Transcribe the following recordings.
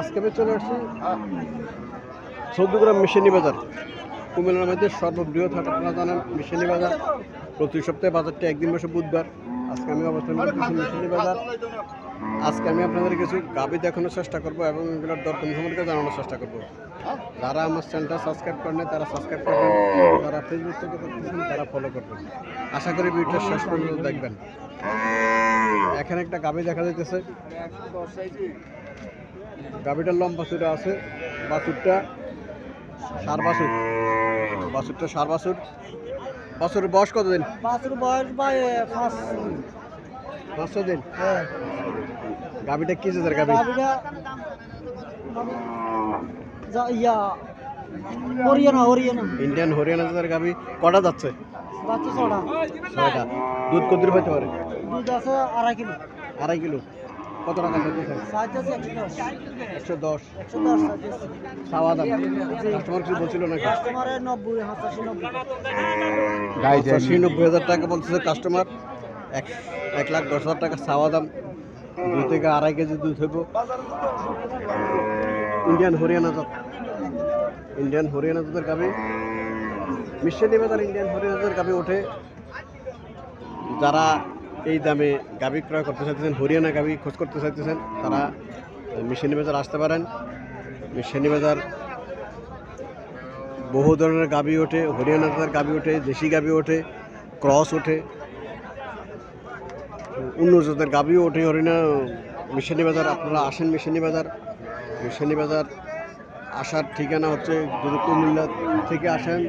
আজকে আমি চলে আসছি চৌদ্দগ্রাম মিশনি বাজার। কুমিল্লার মধ্যে সর্ববৃহৎ হাট, আপনারা জানেন, মিশনি বাজার। প্রতি সপ্তাহে বাজারটা একদিন বসে বুধবার। আজকে আমি অবস্থান করতেছি মিশনি বাজার। আজকে আমি আপনাদের কিছু গাবি দেখানোর চেষ্টা করব এবং এগুলোর দরদাম সম্পর্কে জানানোর চেষ্টা করব। যারা আমার চ্যানেলটা সাবস্ক্রাইব করেন তারা সাবস্ক্রাইব করবেন। যারা ফেসবুক থেকে করতেছেন তারা ফলো করবেন। আশা করি ভিডিওটা শেষ পর্যন্ত দেখবেন। এখানে একটা গাবি দেখা যাইতেছে। গাবিটার লম্বা চূড়া আছে বাছুরটা সার বাছুর বাছুরটা সার বাছুর বাছুরের বয়স কতদিন বাছুর বয়স ভাই পাঁচ পাঁচশো দিন? হ্যাঁ। গাবিটা কি জাতের গাবি? ইয়া হরিয়ানা হরিয়ানা। ইন্ডিয়ান হরিয়ানা জাতের গাবি। কটা যাচ্ছে? বাচ্চা ছটা ছয়টা। দুধ কত পাইতে পারে? দুধ আছে আড়াই কিলো। আড়াই কিলো। কত টাকা একশো দশ। একশো দশ। চাওয়া দাম। কাস্টমার কিছু বলছিল নাকি? কাস্টমারের নব্বই হাসাশি নব্বই। আশি নব্বই হাজার টাকা বলতেছে কাস্টমার। এক এক লাখ দশ হাজার টাকা চাওয়া দাম। দুই থেকে আড়াই কেজি দুধ হইব। ইন্ডিয়ান হরিয়ানা জাত। ইন্ডিয়ান হরিয়ানা জাতের গাবি মিশালি বাজার ইন্ডিয়ান হরিয়ানা জাতের গাবি ওঠে। যারা এই দামে গাবি ক্রয় করতে চাইতেছেন, হরিয়ানা গাবি খোঁজ করতে চাইতেছেন, তারা মিশানি বাজার আসতে পারেন। মিশানি বাজার বহু ধরনের গাবি ওঠে হরিয়ানা গাবি ওঠে, দেশি গাবি ওঠে, ক্রস ওঠে, অন্য জাতের গাবিও ওঠে হরিয়ানা মিশানি বাজার। আপনারা আসেন মিশানি বাজার। মিশানি বাজার আসার ঠিকানা হচ্ছে যদি কুমিল্লা থেকে আসেন,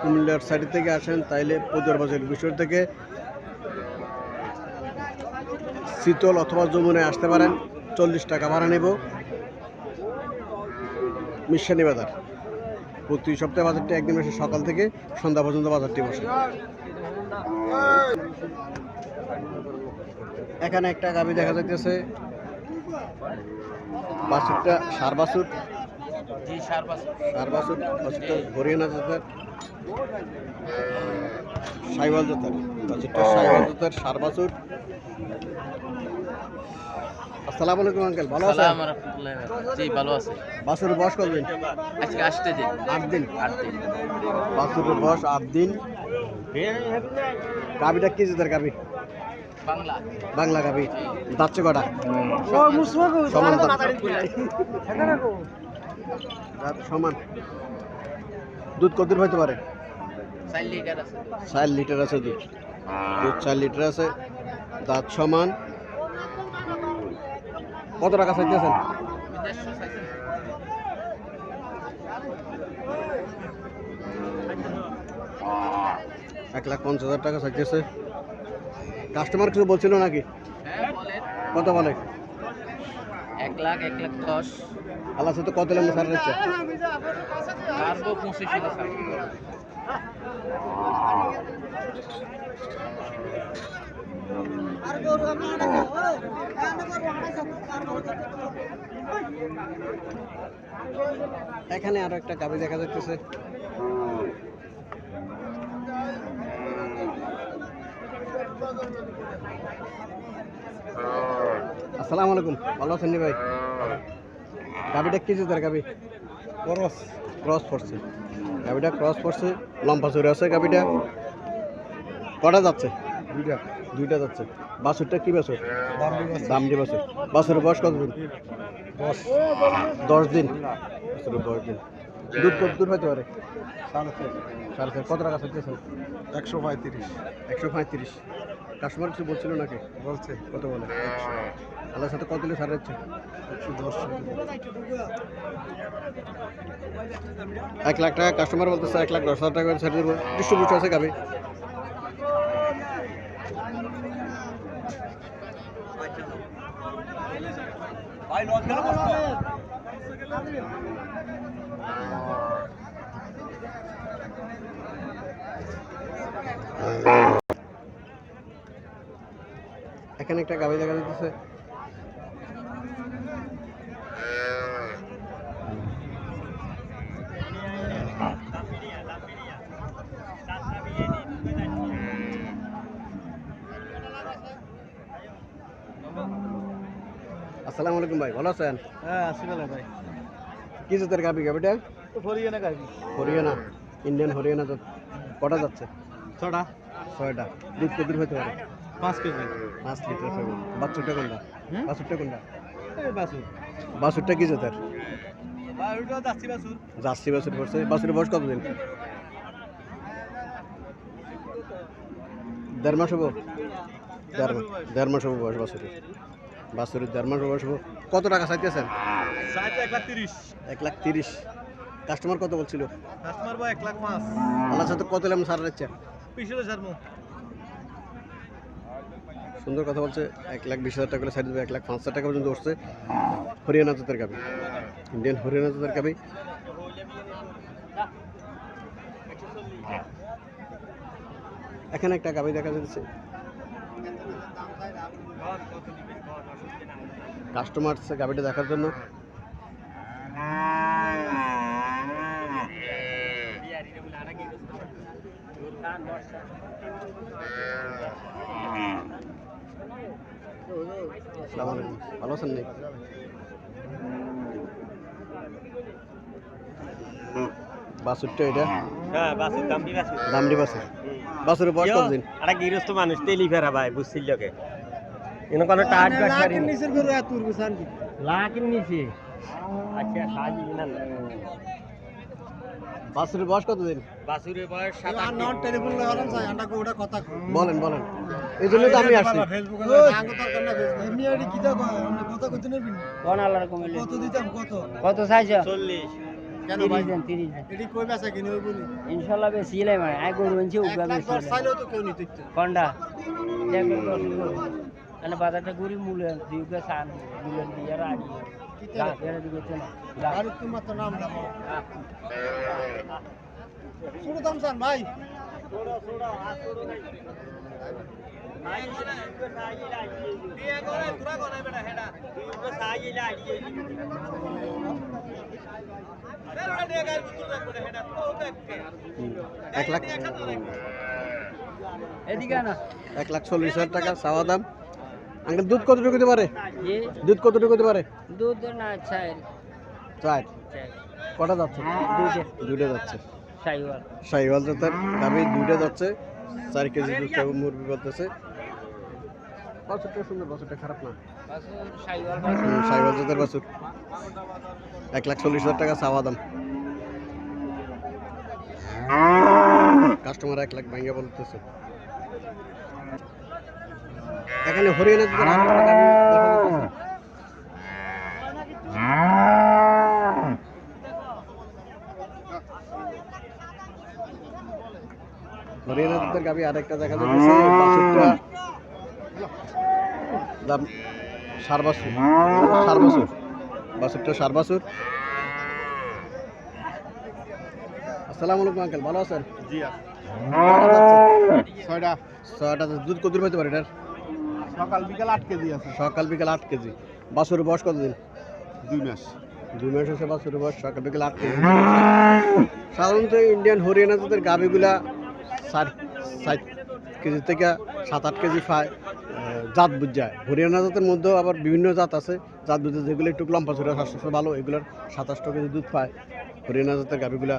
কুমিল্লার সাইড থেকে আসেন, তাইলে পদুয়ার বাজার বিষয় থেকে শীতল অথবা যমুনায় আসতে পারেন। চল্লিশ টাকা ভাড়া নেব। মিশানি বাজার। প্রতি সপ্তাহে বাজারটি একদিন বসে সকাল থেকে সন্ধ্যা পর্যন্ত বাজারটি বসে। এখানে একটা গাবি দেখা যাইতেছে। বাছুরটা সার বাছুর। জি সার বাছুর। সার বাছুর বাছুরটা হরিয়ানা জাতের। সাইওয়াল জাতের। বাছুরটা সাইওয়াল জাতের সার বাছুর। আসসালামু আলাইকুম আঙ্কেল ভালো আছেন? জি ভালো আছে। বাছুরের বয়স কতদিন? আজকে আসতে দিন। আট দিন? আট দিন। বাছুরের বয়স আট দিন। গাবিটা কি জাতের গাবি? বাংলা। বাংলা গাবি। দাচ্ছে কটা? সমান সমান দুধ কত? দূর হইতে পারে? চার লিটার আছে। চার লিটার আছে দুধ। দুধ চার লিটার আছে। দাঁত সমান। কত টাকা চাইতেছেন? এক লাখ পঞ্চাশ হাজার টাকা চাইতেছে। কাস্টমার কিছু বলছিল নাকি? হ্যাঁ কত বলে? এক লাখ এক লাখ দশ। আল্লাহ সাথে কত লেমন সার দিচ্ছে? আর এখানে আরও একটা গাবি দেখা যাচ্ছে আসসালামু আলাইকুম। ভালো আছেন ভাই? গাবিটা কি জাতের গাবি ক্রস। ক্রস পড়ছে গাবিটা ক্রস পড়ছে লম্বা চড়ে আছে গাবিটা কটা যাচ্ছে? দুইটা। দুইটা যাচ্ছে। বাছুরটা কি বাছুর? দামড়ি বাছুর। বাছুরের বয়স কত দিন দশ দিন। বাছুরের দশ দিন। দুধ কত দূর হতে পারে? সাড়ে চার। কত টাকা চাইতেছেন একশো পঁয়ত্রিশ। একশো পঁয়ত্রিশ। কাস্টমার কিছু বলছিল নাকি? বলছে। কত বলে? আল্লাহর সাথে কত দিলে ছাড় যাচ্ছে একশো দশ। এক লাখ টাকা। কাস্টমার বলতেছে এক লাখ দশ হাজার টাকা করে ছেড়ে দেবো। ডিস্ট্রিবিউট আছে গাবি এখানে একটা গাড়ি দেখা যাচ্ছে। আসসালামু আলাইকুম ভাই ভালো আছেন? হ্যাঁ ভাই। কি জাতের গাবি গাবিটা তো গাবি। হরিয়ানা ইন্ডিয়ান হরিয়ানা জাত। কটা যাচ্ছে? ছটা। ছয়টা। দুধ হতে পারে? পাঁচ কেজি। পাঁচ লিটার বাছুরটা কোনটা? বাছুরটা কোনটা? এই বাছুরটা কি জাতের? জার্সি বাছুর। পড়ছে বাছুরের বয়স কতদিন? দেড় মাস হব? দেড় মাস দেড় মাস হব বয়স বাছুরের। বাছুরের জার্মান বয়স কত টাকা চাইতেছেন? এক লাখ তিরিশ। এক লাখ তিরিশ। কাস্টমার কত বলছিল? কাস্টমার বা এক লাখ পাঁচ। আল্লাহ সাথে কত এলাম সার রাখছে পিছনে ছাড়বো। সুন্দর কথা বলছে এক লাখ বিশ হাজার টাকা করে সাইড দেবে এক লাখ পাঁচ হাজার টাকা পর্যন্ত উঠছে। হরিয়ানা জাতের গাবি। ইন্ডিয়ান হরিয়ানা জাতের গাবি। এখানে একটা গাবি দেখা যাচ্ছে। কাস্টমার গাবিটা দেখার জন্য। ভালো আছেন নি বাসুরটা এটা? হ্যাঁ বাসুর দামটি বাসুর দামড়ি বাসুর বাসুরের বয়স কতদিন? আরে গৃহস্থ মানুষ তেলি ফেরা ভাই বুঝছিল লোকে এনে কোনো টাট বাট নিচের গরু এত উড়বে সান কি লাকিন নিছে আচ্ছা সাজি না। বাসুরের বয়স কতদিন বাসুরের বয়স সাত আর নন টেলিফোন লাগালাম আন্ডা ওটা কথা বলেন বলেন। এই জন্য তো আমি আসছি। ফেসবুকে আঙ্গ দরকার না। ফেসবুক এমনি আইডি কিটা কয় আমরা কথা কইতে নেবেন কোন আল্লাহর কমিলে কত দিতাম কত? কত চাইছ? চল্লিশ। কেন তিরিশ ভাই? দেন তিরিশ দেন এডি কই বেচা কিনে ওই বলি? ইনশাল্লাহ বেশি ইলাই মানে আই গরু আনছি উগা বেশি চাইলেও তো কেউ নিতে। কন্ডা দেখো মানে বাজারটা গরি মূল্য দুই উগা সান মূল্য দিয়ে দিকে চান ভাই এক লাখ এদিকে এক লাখ চল্লিশ হাজার টাকা চাওয়া দাম। আঙ্কেল দুধ কতটুকু দিতে পারে? দুধ কতটুকু দিতে পারে? দুধ না চাই চার কটা যাচ্ছে? দুইটা। দুইটা যাচ্ছে। সাইওয়াল শাহিওয়াল জাতের গাভি দুইটা যাচ্ছে। চার কেজি দুধ মুরগি করতেছে বাছুরটা সুন্দর বাছুরটা খারাপ না? শাহিওয়াল। জাতের বাছুর। এক লাখ চল্লিশ হাজার টাকা চাওয়া দাম। কাস্টমার এক লাখ ভাঙ্গা বলতেছে। এখানে হরিয়ানা। হরিয়ানা গাভী আরেকটা দেখা যাচ্ছে দাম সার বাছুর সার বাছুর বাছুরটা সার বাছুর আসসালামু আলাইকুম আঙ্কেল ভালো আছেন? জি ছয়টা। ছয়টা। দুধ কত পেতে পারে এটার? সকাল বিকাল আট কেজি আছে। সকাল বিকাল আট কেজি। বাছুরের বয়স কতদিন? দুই মাস। দুই মাস হচ্ছে বাছুরের বয়স সকাল বিকাল আট কেজি। সাধারণত ইন্ডিয়ান হরিয়ানা জাতের গাভিগুলা ষাট ষাট কেজি থেকে সাত আট কেজি খায় জাত বুঝ। যায় হরিয়ানা জাতের মধ্যেও আবার বিভিন্ন জাত আছে। জাত বুঝে যেগুলো একটু লম্বা ছোটো স্বাস্থ্য ভালো এগুলোর সাতাশটা কেজি দুধ পায় হরিয়ানা জাতের গাভিগুলা।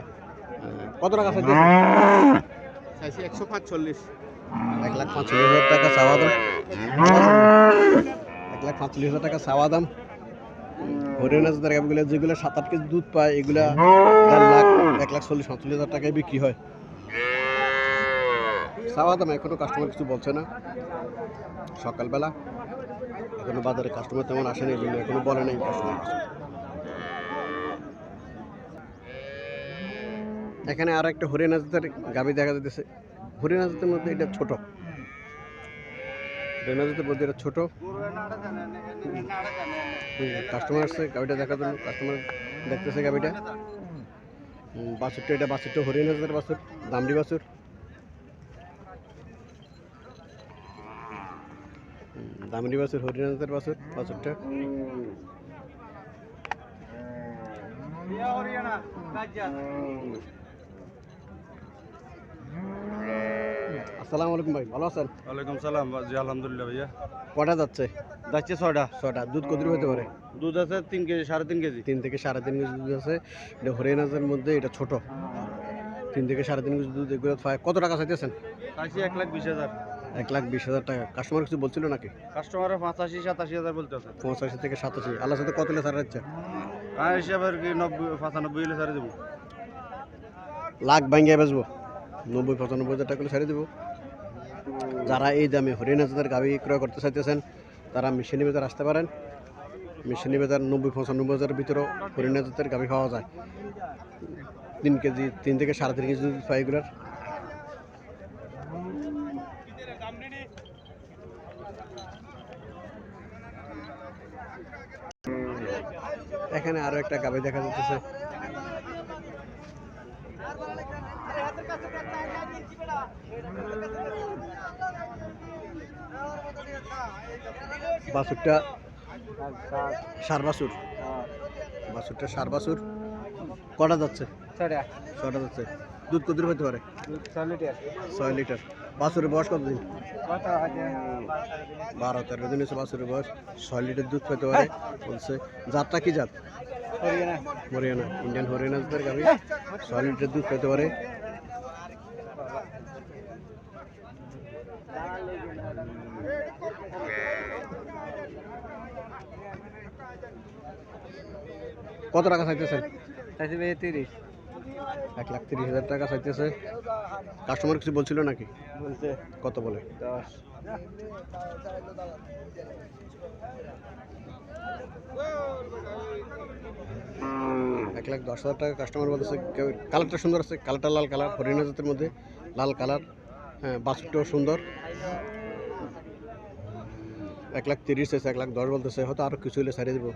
কত টাকা চাইছি একশো পাঁচচল্লিশ। এক লাখ হাজার টাকা চাওয়া দাম। এক লাখ হাজার টাকা চাওয়া দাম। গাভিগুলো যেগুলো সাত আট কেজি দুধ পায় দেড় লাখ, এক লাখ চল্লিশ হাজার টাকায় বিক্রি হয়। চাওয়া দাম এখনও কাস্টমার কিছু বলছে না। সকালবেলা এখনও বাজারে কাস্টমার তেমন আসেনি এই জন্য এখনও বলে নাই কাস্টমার এখানে আর একটা হরিয়ানা জাতের গাভি দেখা যাচ্ছে হরিয়ানা জাতের মধ্যে এটা ছোট। হরিয়ানা জাতের মধ্যে এটা ছোট। কাস্টমার আসছে গাড়িটা দেখার জন্য। কাস্টমার দেখতেছে গাড়িটা। হুম, বাছুরটা এটা বাছুরটা হরিয়ানা জাতের বাছুর দামড়ি হুম, দামড়ি বাছুর হরিয়ানা জাতের বাছুর বাছুরটা আসসালামু আলাইকুম ভাই ভালো আছেন? ওয়ালাইকুম সালাম জি আলহামদুলিল্লাহ ভাইয়া। কটা যাচ্ছে? যাচ্ছে ছয়টা। ছটা দুধ কত হতে পারে? দুধ আছে তিন কেজি সাড়ে তিন কেজি। তিন থেকে সাড়ে তিন কেজি দুধ আছে। এটা হরিয়ানাজের মধ্যে এটা ছোট। তিন থেকে সাড়ে তিন কেজি দুধ এগুলো কত টাকা চাইতেছেন? চাইছি এক লাখ বিশ হাজার। এক লাখ বিশ হাজার টাকা। কাস্টমার কিছু বলছিল নাকি? কাস্টমারের পঁচাশি সাতাশি হাজার বলতে আছে। পঁচাশি থেকে সাতাশি। আল্লাহর সাথে কত হলে ছাড়া যাচ্ছে হিসাবে আর কি নব্বই পঁচানব্বই হলে সারে দেবো। লাখ ভাঙ্গিয়ে বেচবো। নব্বই পঁচানব্বই হাজার টাকা করে ছেড়ে দেবো। যারা এই দামে হরিণ হরিয়ানাজাদের গাভি ক্রয় করতে চাইতেছেন, তারা মিশনি বাজার আসতে পারেন। মিশনি বাজার নব্বই পঁচানব্বই হাজারের ভিতরেও হরিয়ানাজাতের গাভি পাওয়া যায়। তিন কেজি, তিন থেকে সাড়ে তিন কেজি পাই এগুলার। এখানে আরও একটা গাভি দেখা যাচ্ছে বাছুরটা সার বাছুর বাছুরটা সার বাছুর কটা যাচ্ছে? ছটা যাচ্ছে। দুধ কত হতে পারে? ছয় লিটার। বাছুরের বয়স কত দিন। বারো তেরো দিন হচ্ছে বাছুরের বয়স। ছয় লিটার দুধ পেতে পারে বলছে। জাতটা কি জাত? হরিয়ানা। হরিয়ানা। ইন্ডিয়ান হরিয়ানা জাতের গাভি। ছয় লিটার দুধ পেতে পারে। কত টাকা চাইছি ভাই তিরিশ। এক লাখ তিরিশ হাজার টাকা চাইতেছে। কাস্টমার কিছু বলছিল নাকি? বলছে। কত বলে? দশ। এক লাখ দশ হাজার টাকা কাস্টমার বলতেছে। কালারটা সুন্দর আছে। কালারটা লাল কালার হরিণা জাতের মধ্যে। লাল কালার হ্যাঁ বাছুরটাও সুন্দর। এক লাখ তিরিশ আছে এক লাখ দশ বলতেছে, হয়তো আরও কিছু হলে ছাড়িয়ে দেবো।